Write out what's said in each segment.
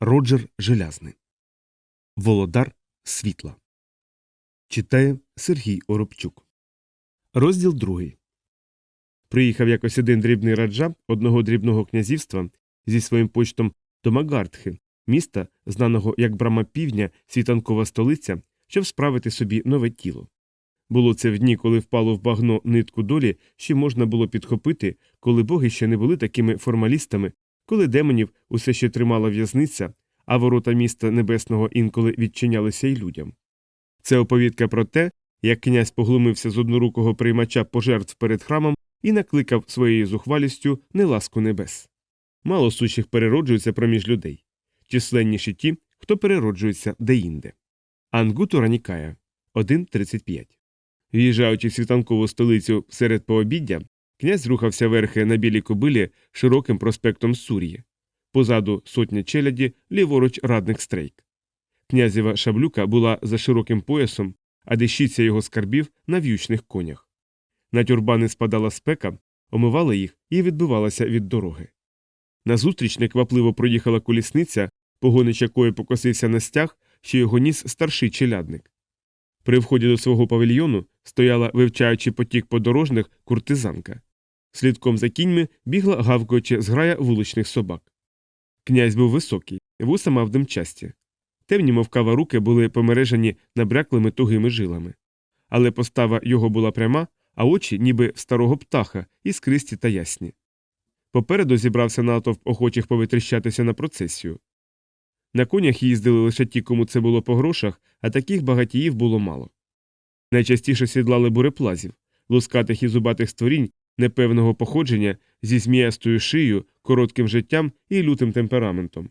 Роджер Желязний. Володар світла. Читає Сергій Оробчук. Розділ другий. Приїхав якось один дрібний раджа одного дрібного князівства зі своїм почтом до Магартхи, міста, знаного як брама півдня, світанкова столиця, щоб справити собі нове тіло. Було це в дні, коли впало в багно нитку долі, що можна було підхопити, коли боги ще не були такими формалістами, коли демонів усе ще тримала в'язниця, а ворота міста небесного інколи відчинялися й людям. Це оповідка про те, як князь поглумився з однорукого приймача пожертв перед храмом і накликав своєю зухвалістю неласку небес. Мало сущих перероджуються проміж людей, численніші ті, хто перероджується деінде. Ангуту Ранікая 1.35 В'їжджаючи в світанкову столицю серед пообіддя, князь рухався верхи на білій кобилі широким проспектом Сур'ї. Позаду сотня челяді, ліворуч радник стрейк. Князєва шаблюка була за широким поясом, а дещиця його скарбів на в'ючних конях. На тюрбани спадала спека, омивала їх і відбивалася від дороги. Назустріч неквапливо проїхала колісниця, погонич якої покосився на стяг, що його ніс старший челядник. При вході до свого павільйону стояла, вивчаючи потік подорожних, куртизанка. Слідком за кіньми бігла гавкаючи зграя вуличних собак. Князь був високий, вуса мав димчасті. Темні, мов кава руки, були помережені набряклими тугими жилами. Але постава його була пряма, а очі, ніби в старого птаха, іскристі та ясні. Попереду зібрався натовп охочих повитріщатися на процесію. На конях їздили лише ті, кому це було по грошах, а таких багатіїв було мало. Найчастіше сідлали буреплазів, лускатих і зубатих створінь непевного походження зі зміястою шиєю, коротким життям і лютим темпераментом.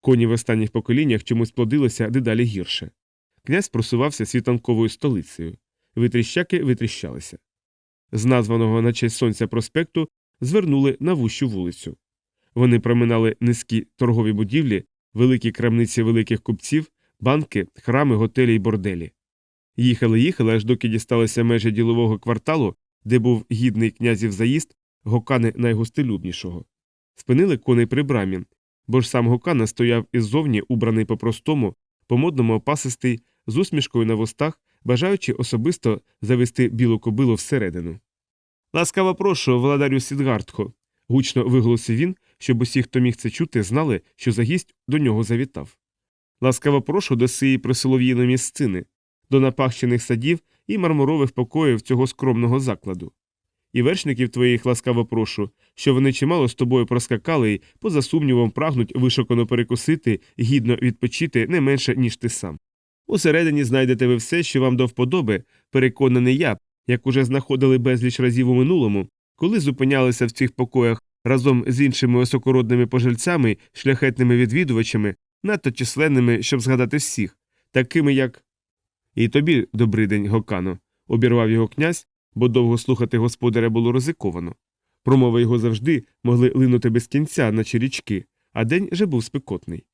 Коні в останніх поколіннях чомусь плодилися дедалі гірше. Князь просувався світанковою столицею. Витріщаки витріщалися. З названого на честь сонця проспекту звернули на вущу вулицю. Вони проминали низькі торгові будівлі, великі крамниці великих купців, банки, храми, готелі й борделі. Їхали, їхали, аж доки дісталися межі ділового кварталу, де був гідний князів заїзд, гокани найгостелюбнішого. Спинили коней при брамі, бо ж сам гокана стояв іззовні, убраний по-простому, по модному опасистий, з усмішкою на вустах, бажаючи особисто завести білу кобилу всередину. Ласкаво прошу, владарю Сідгартхо. гучно виголосив він, щоб усі, хто міг це чути, знали, що загість до нього завітав. Ласкаво прошу до сиї присолов'їної місцини, до напахчених садів і мармурових покоїв цього скромного закладу. І вершників твоїх ласкаво прошу, що вони чимало з тобою проскакали і, поза сумнівом, прагнуть вишукано перекусити, гідно відпочити не менше, ніж ти сам. Усередині знайдете ви все, що вам до вподоби, переконаний я, як уже знаходили безліч разів у минулому, коли зупинялися в цих покоях разом з іншими високородними пожильцями, шляхетними відвідувачами, надто численними, щоб згадати всіх, такими як. І тобі, добрий день, Гокано, обірвав його князь, бо довго слухати господаря було ризиковано. Промови його завжди могли линути без кінця, наче річки, а день же був спекотний.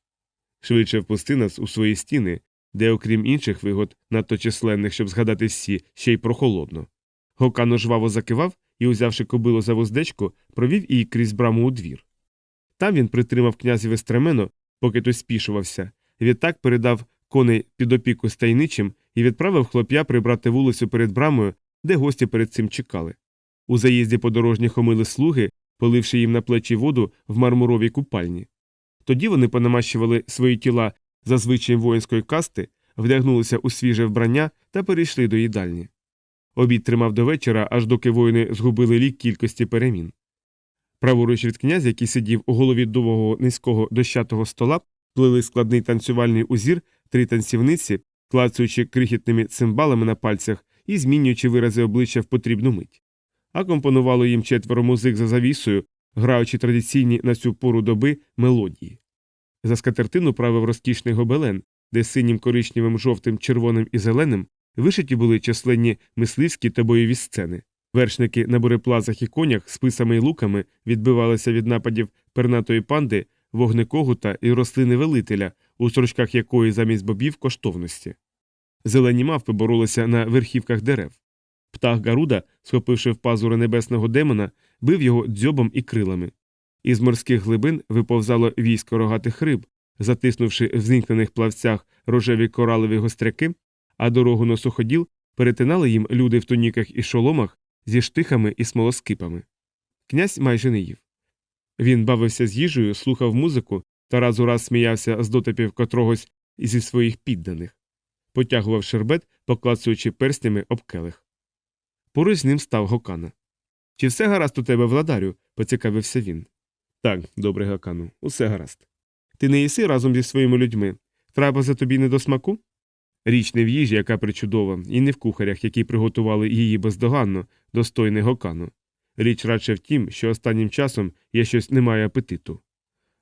Швидше впусти нас у свої стіни, де, окрім інших вигод, надто численних, щоб згадати всі, ще й прохолодно. Гокано жваво закивав і, узявши кобилу за вуздечко, провів її крізь браму у двір. Там він притримав князеве стремено, поки той спішувався, відтак передав коней під опіку стайничим і відправив хлоп'я прибрати вулицю перед брамою, де гості перед цим чекали. У заїзді подорожніх омили слуги, поливши їм на плечі воду в мармуровій купальні. Тоді вони понамащували свої тіла за звичаєм воїнської касти, вдягнулися у свіже вбрання та перейшли до їдальні. Обід тримав до вечора, аж доки воїни згубили лік кількості перемін. Праворуч від князя, який сидів у голові довгого низького дощатого стола, плили складний танцювальний узір, три танцівниці, клацаючи крихітними цимбалами на пальцях і змінюючи вирази обличчя в потрібну мить. Акомпонувало їм четверо музик за завісою, граючи традиційні на цю пору доби мелодії. За скатертину правив розкішний гобелен, де синім коричневим, жовтим, червоним і зеленим вишиті були численні мисливські та бойові сцени. Вершники на буреплазах і конях з писами й луками відбивалися від нападів пернатої панди, вогнекогута і рослини велителя, у сорочках якої замість бобів коштовності. Зелені мавпи боролися на верхівках дерев. Птах Гаруда, схопивши в пазури небесного демона, бив його дзьобом і крилами. Із морських глибин виповзало військо рогатих риб, затиснувши в зникнених плавцях рожеві коралові гостряки, а дорогу на суходіл перетинали їм люди в туніках і шоломах зі штихами і смолоскипами. Князь майже не їв. Він бавився з їжею, слухав музику та раз у раз сміявся з дотипів котрогось зі своїх підданих, потягував шербет, поклацуючи перстнями об келих. Поруч з ним став Гокана. Чи все гаразд у тебе, владарю? поцікавився він. Так, добре, Гокану, усе гаразд. Ти не їси разом зі своїми людьми. Треба за тобі не до смаку? Річ не в їжі, яка причудова, і не в кухарях, які приготували її бездоганно, достойний Гокану. Річ радше в тім, що останнім часом я щось не маю апетиту.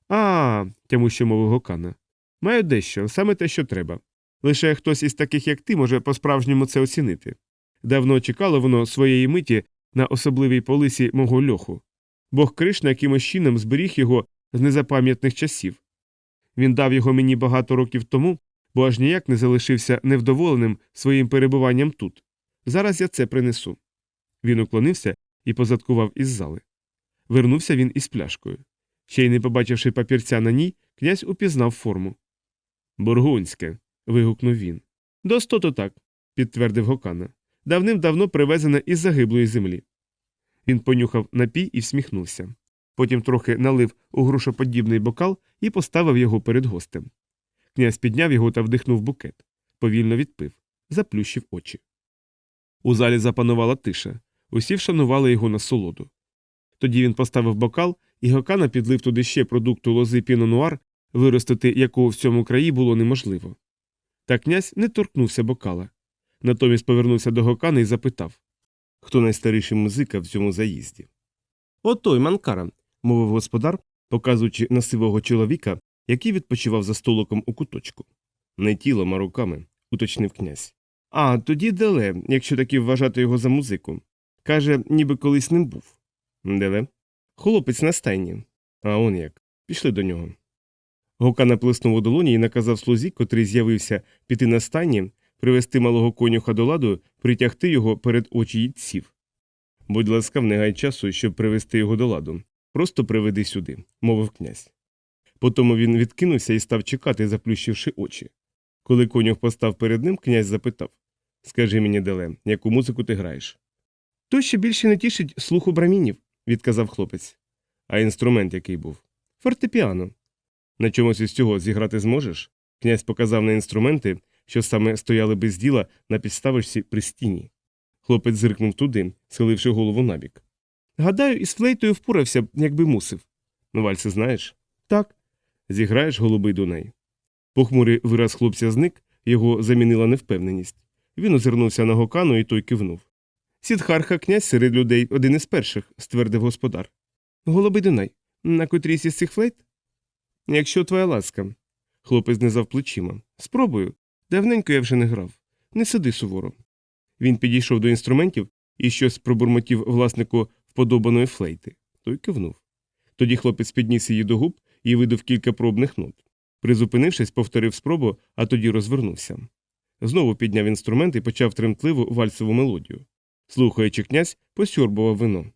А, тяму що мовив Гокана. Маю дещо, саме те, що треба. Лише хтось із таких, як ти, може по-справжньому це оцінити. Давно чекало воно своєї миті на особливій полисі мого льоху. Бог Кришна якимось чином зберіг його з незапам'ятних часів. Він дав його мені багато років тому, бо аж ніяк не залишився невдоволеним своїм перебуванням тут. Зараз я це принесу. Він уклонився і позадкував із зали. Вернувся він із пляшкою. Ще й не побачивши папірця на ній, князь упізнав форму. Бургунське. вигукнув він. Достото так, підтвердив Гокана. Давним-давно привезене із загиблої землі. Він понюхав напій і всміхнувся. Потім трохи налив у грушоподібний бокал і поставив його перед гостем. Князь підняв його та вдихнув букет. Повільно відпив, заплющив очі. У залі запанувала тиша. Усі вшанували його насолоду. Тоді він поставив бокал, і Гокана підлив туди ще продукту лози пінонуар, виростити якого в цьому краї було неможливо. Та князь не торкнувся бокала. Натомість повернувся до Гокана і запитав Хто найстаріший музика в цьому заїзді? От той Манкара, мовив господар, показуючи на сивого чоловіка, який відпочивав за столиком у куточку. Не тілом, а руками, уточнив князь. А тоді Деле, якщо таки вважати його за музику. Каже, ніби колись ним був. Деле? Хлопець на стайні. А он як. Пішли до нього. Гока наплеснув у долоні і наказав слузі, котрий з'явився піти на стайні, привести малого конюха до ладу, притягти його перед очі їдців. Будь ласка, не гай часу, щоб привести його до ладу. Просто приведи сюди, мовив князь. Потому він відкинувся і став чекати, заплющивши очі. Коли конюх постав перед ним, князь запитав Скажи мені, Деле, яку музику ти граєш? То ще більше не тішить слуху брамінів, відказав хлопець. А інструмент який був? Фортепіано. На чомусь із цього зіграти зможеш? Князь показав на інструменти, що саме стояли без діла на підставочці при стіні. Хлопець зиркнув туди, схиливши голову набік. Гадаю, із флейтою впорався, б, якби мусив. Вальси знаєш? Так. Зіграєш голубий Дунай. Похмурий вираз хлопця зник, його замінила невпевненість. Він озирнувся на гокану і той кивнув. Сідхарха князь серед людей один із перших, ствердив господар. Голубий Дунай, на котрійсь із цих флейт? Якщо твоя ласка. Хлопець знизав плечима. Спробую. Давненько я вже не грав. Не сиди суворо. Він підійшов до інструментів і щось пробурмотів власнику вподобаної флейти. Той кивнув. Тоді хлопець підніс її до губ і видав кілька пробних нот. Призупинившись, повторив спробу, а тоді розвернувся. Знову підняв інструмент і почав тремтливу вальсову мелодію. Слухаючи, князь посьорбував вино.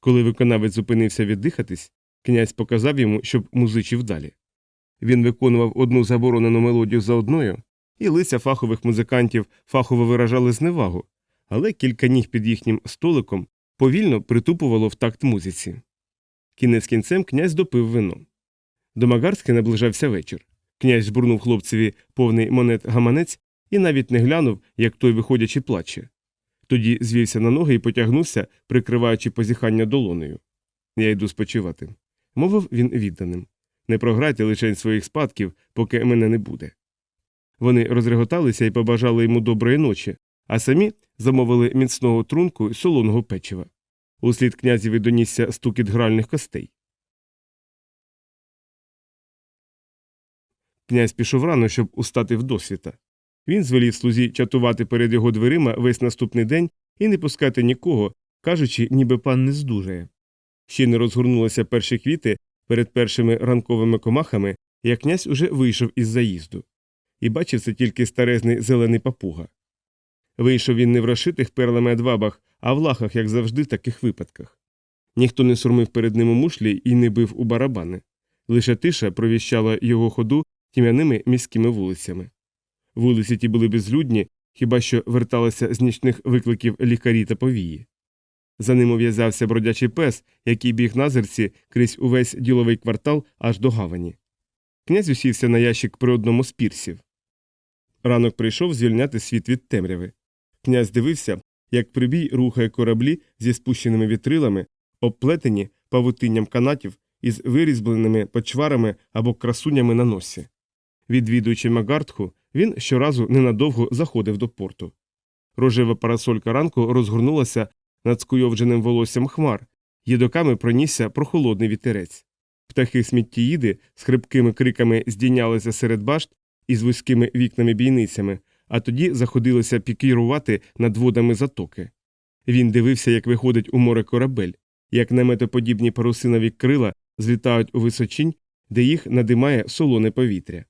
Коли виконавець зупинився віддихатись, князь показав йому, щоб музичив далі. Він виконував одну заборонену мелодію за одною, і лиця фахових музикантів фахово виражали зневагу, але кілька ніг під їхнім столиком повільно притупувало в такт музиці. Кінець кінцем князь допив вино. До Магарськи наближався вечір. Князь збурнув хлопцеві повний монет гаманець і навіть не глянув, як той, виходячи, плаче. Тоді звівся на ноги і потягнувся, прикриваючи позіхання долонею. Я йду спочивати. Мовив він відданим. Не програйте лише своїх спадків, поки мене не буде. Вони розреготалися і побажали йому доброї ночі, а самі замовили міцного трунку й солоного печива. Услід князіві донісся стукіт гральних костей. Князь пішов рано, щоб устати вдосвіта. Він звелів слузі чатувати перед його дверима весь наступний день і не пускати нікого, кажучи, ніби пан не здужає. Ще не розгорнулися перші квіти перед першими ранковими комахами, як князь уже вийшов із заїзду. І бачив це тільки старезний зелений папуга. Вийшов він не в розшитих перлами адвабах, а в лахах, як завжди, в таких випадках. Ніхто не сурмив перед ним у мушлі і не бив у барабани. Лише тиша провіщала його ходу тьмяними міськими вулицями. Вулиці ті були безлюдні, хіба що верталися з нічних викликів лікарі та повії. За ним ув'язався бродячий пес, який біг на зерці крізь увесь діловий квартал аж до гавані. Князь усівся на ящик при одному з пірсів. Ранок прийшов звільняти світ від темряви. Князь дивився, як прибій рухає кораблі зі спущеними вітрилами, обплетені павутинням канатів із вирізбленими почварами або красунями на носі. Відвідуючи Магартху, він щоразу ненадовго заходив до порту. Рожева парасолька ранку розгорнулася над скуйовдженим волоссям хмар, їдоками пронісся прохолодний вітерець. Птахи сміттєїди з хрипкими криками здійнялися серед башт із вузькими вікнами бійницями, а тоді заходилися пікірувати над водами затоки. Він дивився, як виходить у море корабель, як наметоподібні парусинові крила злітають у височинь, де їх надимає солоне повітря.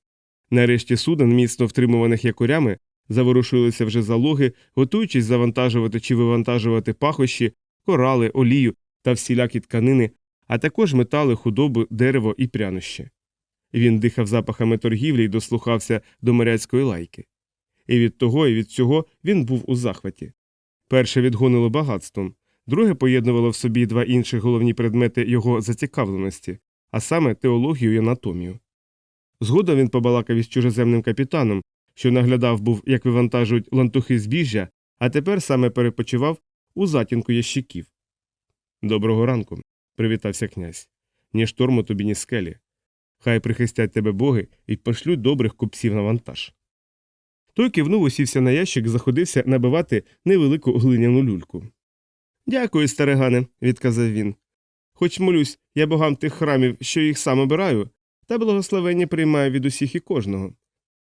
Нарешті суден, міцно втримуваних якорями, заворушилися вже залоги, готуючись завантажувати чи вивантажувати пахощі, корали, олію та всілякі тканини, а також метали, худобу, дерево і прянощі. Він дихав запахами торгівлі і дослухався до моряцької лайки. І від того, і від цього він був у захваті. Перше відгонило багатством, друге поєднувало в собі два інші головні предмети його зацікавленості, а саме теологію і анатомію. Згодом він побалакав із чужеземним капітаном, що наглядав був, як вивантажують лантухи збіжжя, а тепер саме перепочивав у затінку ящиків. Доброго ранку, привітався князь. Ні шторму тобі, ні скелі. Хай прихистять тебе боги і пошлють добрих купців на вантаж. Той кивнув, усівся на ящик, заходився набивати невелику глиняну люльку. Дякую, старигане, відказав він. Хоч молюсь, я богам тих храмів, що їх сам обираю, та благословення приймаю від усіх і кожного.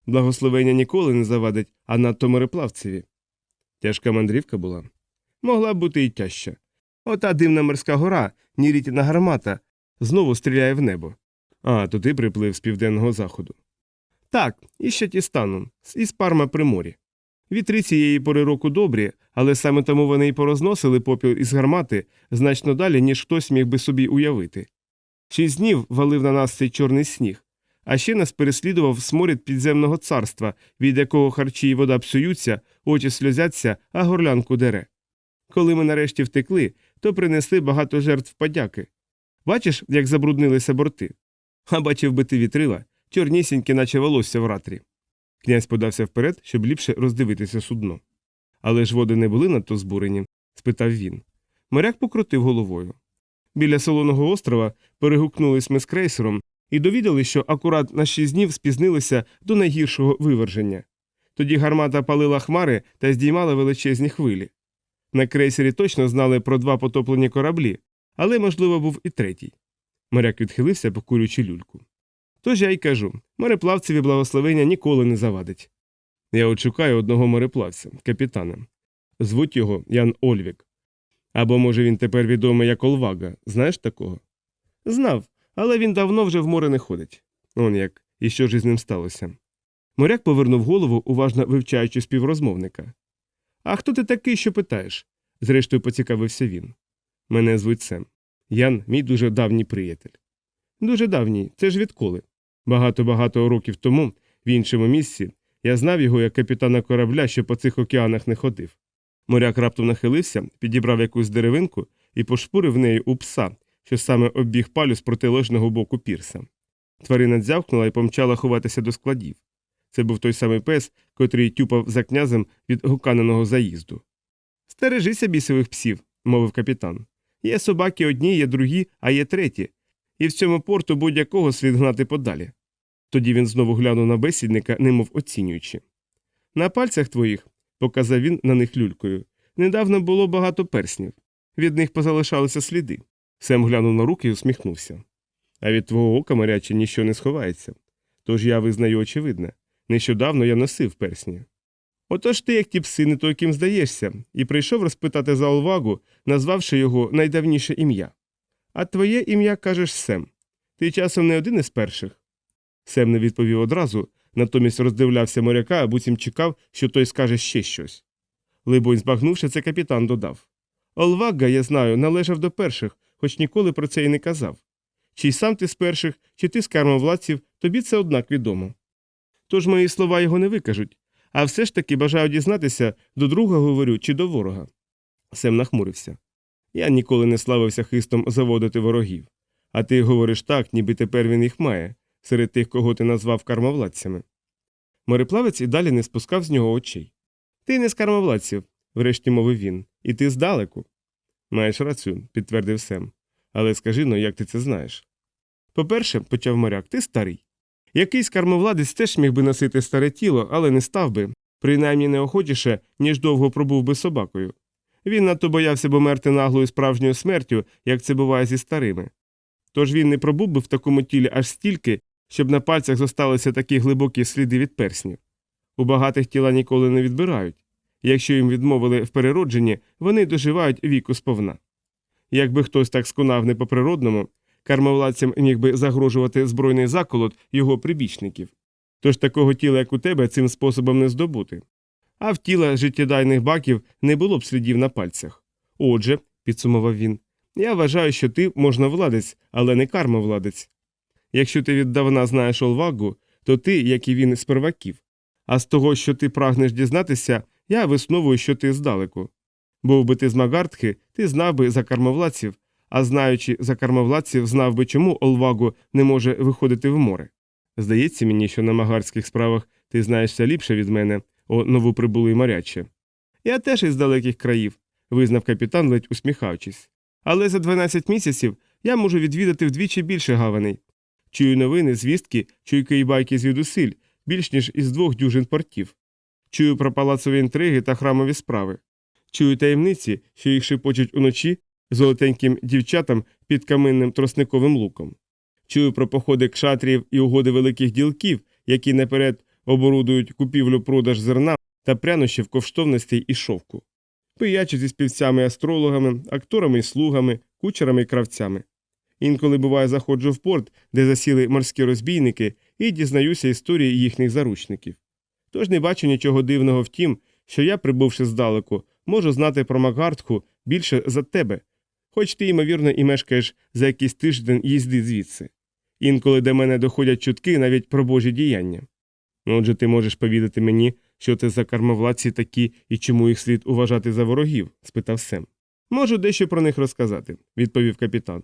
Благословення ніколи не завадить, а надто мореплавцеві. Тяжка мандрівка була. Могла б бути і тяжча. Ота дивна морська гора, нірітіна гармата, знову стріляє в небо. А, то ти приплив з південного заходу. Так, і ще ті станом, із парма при морі. Вітри цієї пори року добрі, але саме тому вони й порозносили попіл із гармати значно далі, ніж хтось міг би собі уявити. Шість днів валив на нас цей чорний сніг, а ще нас переслідував сморід підземного царства, від якого харчі й вода псуються, очі сльозяться, а горлянку дере. Коли ми нарешті втекли, то принесли багато жертв подяки. Бачиш, як забруднилися борти? А бачив би ти вітрила, чорнісінькі, наче волосся в ратрі. Князь подався вперед, щоб ліпше роздивитися судно. Але ж води не були надто збурені? спитав він. Моряк покрутив головою. Біля солоного острова перегукнулись ми з крейсером і довідали, що акурат на шість днів спізнилися до найгіршого виверження. Тоді гармата палила хмари та здіймала величезні хвилі. На крейсері точно знали про два потоплені кораблі, але, можливо, був і третій. Моряк відхилився, покурюючи люльку. Тож я й кажу мореплавцеві благословення ніколи не завадить. Я от шукаю одного мореплавця, капітана. Звуть його Ян Ольвік. Або, може, він тепер відомий як Олвага. Знаєш такого? Знав, але він давно вже в море не ходить. Он як, і що ж із ним сталося? Моряк повернув голову, уважно вивчаючи співрозмовника. А хто ти такий, що питаєш? зрештою поцікавився він. Мене звуть Сем. Ян, мій дуже давній приятель. Дуже давній, це ж відколи. Багато-багато років тому, в іншому місці, я знав його як капітана корабля, що по цих океанах не ходив. Моряк раптом нахилився, підібрав якусь деревинку і пошпурив нею у пса, що саме оббіг палю з протилежного боку пірса. Тварина дзявкнула і помчала ховатися до складів. Це був той самий пес, котрий тюпав за князем від гуканеного заїзду. Стережися бісових псів, мовив капітан. Є собаки одні, є другі, а є треті, і в цьому порту будь-якого слід гнати подалі. Тоді він знову глянув на бесідника, немов оцінюючи. На пальцях твоїх, показав він на них люлькою, недавно було багато перснів. Від них позалишалися сліди. Сем глянув на руки і усміхнувся. А від твого ока, моряче, ніщо не сховається. Тож я визнаю очевидне. Нещодавно я носив персні. Отож ти, як ті пси, не той, ким здаєшся, і прийшов розпитати за Олвагу, назвавши його найдавніше ім'я. А твоє ім'я кажеш Сем. Ти часом не один із перших. Сем не відповів одразу, натомість роздивлявся моряка, а буцім чекав, що той скаже ще щось. Либонь, збагнувши це, капітан додав Олвага, я знаю, належав до перших, хоч ніколи про це і не казав. Чи й сам ти з перших, чи ти з кармовладців, тобі це однак відомо. тож мої слова його не викажуть. А все ж таки бажаю дізнатися, до друга говорю чи до ворога. Сем нахмурився. Я ніколи не славився хистом заводити ворогів. А ти говориш так, ніби тепер він їх має, серед тих, кого ти назвав кармовладцями. Мореплавець і далі не спускав з нього очей. Ти не з кармовладців, врешті мовив він, і ти здалеку. Маєш рацію, підтвердив Сем. Але скажи ну, як ти це знаєш? По-перше, почав моряк, ти старий. Якийсь кармовладець теж міг би носити старе тіло, але не став би, принаймні неохочіше, ніж довго пробув би собакою. Він надто боявся б умерти наглою справжньою смертю, як це буває зі старими. Тож він не пробув би в такому тілі аж стільки, щоб на пальцях зосталися такі глибокі сліди від перснів. У багатих тіла ніколи не відбирають. Якщо їм відмовили в переродженні, вони доживають віку сповна. Якби хтось так сконав не по природному, кармовладцям міг би загрожувати збройний заколот його прибічників. Тож такого тіла, як у тебе, цим способом не здобути. А в тіла життєдайних баків не було б слідів на пальцях. Отже, підсумував він, я вважаю, що ти можновладець, але не кармовладець. Якщо ти віддавна знаєш Олвагу, то ти, як і він, з перваків. А з того, що ти прагнеш дізнатися, я висновую, що ти здалеку. Був би ти з Магартхи, ти знав би за кармовладців, а знаючи за кармовладців, знав би, чому Олвагу не може виходити в море. Здається мені, що на магартських справах ти знаєшся ліпше від мене, о новоприбулий моряче. Я теж із далеких країв, визнав капітан, ледь усміхаючись. Але за 12 місяців я можу відвідати вдвічі більше гаваней. Чую новини, звістки, чуйки і байки звідусиль, більш ніж із двох дюжин портів. Чую про палацові інтриги та храмові справи. Чую таємниці, що їх шепочуть уночі золотеньким дівчатам під каминним тросниковим луком. Чую про походи кшатріїв і угоди великих ділків, які наперед оборудують купівлю продаж зерна та прянощів коштовностей і шовку. Пиячу зі співцями астрологами, акторами і слугами, кучерами і кравцями. Інколи буває заходжу в порт, де засіли морські розбійники, і дізнаюся історії їхніх заручників. Тож не бачу нічого дивного в тім, що я, прибувши здалеку, можу знати про Макгартху більше за тебе, хоч ти, ймовірно, і мешкаєш за якийсь тиждень їзди звідси. Інколи до мене доходять чутки навіть про божі діяння. Отже, ти можеш повідати мені, що це за кармовладці такі і чому їх слід уважати за ворогів? спитав Сем. Можу дещо про них розказати, відповів капітан.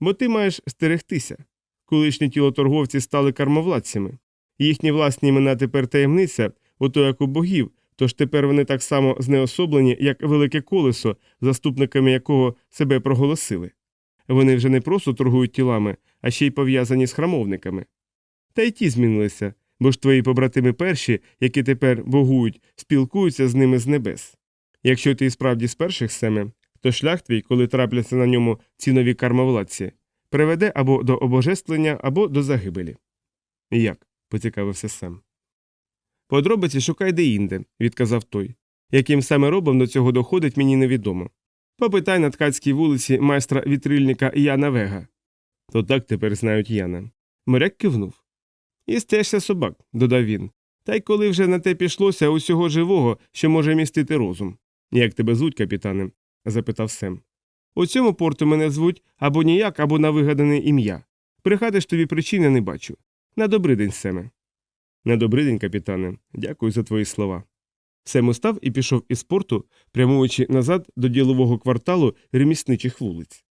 Бо ти маєш стерегтися. Колишні тілоторговці стали кармовладцями. Їхні власні імена тепер таємниця, ото як у богів, тож тепер вони так само знеособлені, як велике колесо, заступниками якого себе проголосили. Вони вже не просто торгують тілами, а ще й пов'язані з храмовниками. Та й ті змінилися, бо ж твої побратими перші, які тепер богують, спілкуються з ними з небес. Якщо ти справді з перших семе, то шлях твій, коли трапляться на ньому ці нові кармовладці, приведе або до обожествлення, або до загибелі. Як? поцікавився Сем. Подробиці шукай де-інде, відказав той. Яким саме робом до цього доходить, мені невідомо. Попитай на ткацькій вулиці майстра вітрильника Яна Вега. То так тепер знають Яна. Моряк кивнув. І стежся собак, додав він. Та й коли вже на те пішлося усього живого, що може містити розум. Як тебе звуть, капітане? Запитав Сем. У цьому порту мене звуть або ніяк, або на вигадане ім'я. Прихати тобі причини не бачу. На добрий день, Семе. На добрий день, капітане. Дякую за твої слова. Сем устав і пішов із порту, прямуючи назад до ділового кварталу ремісничих вулиць.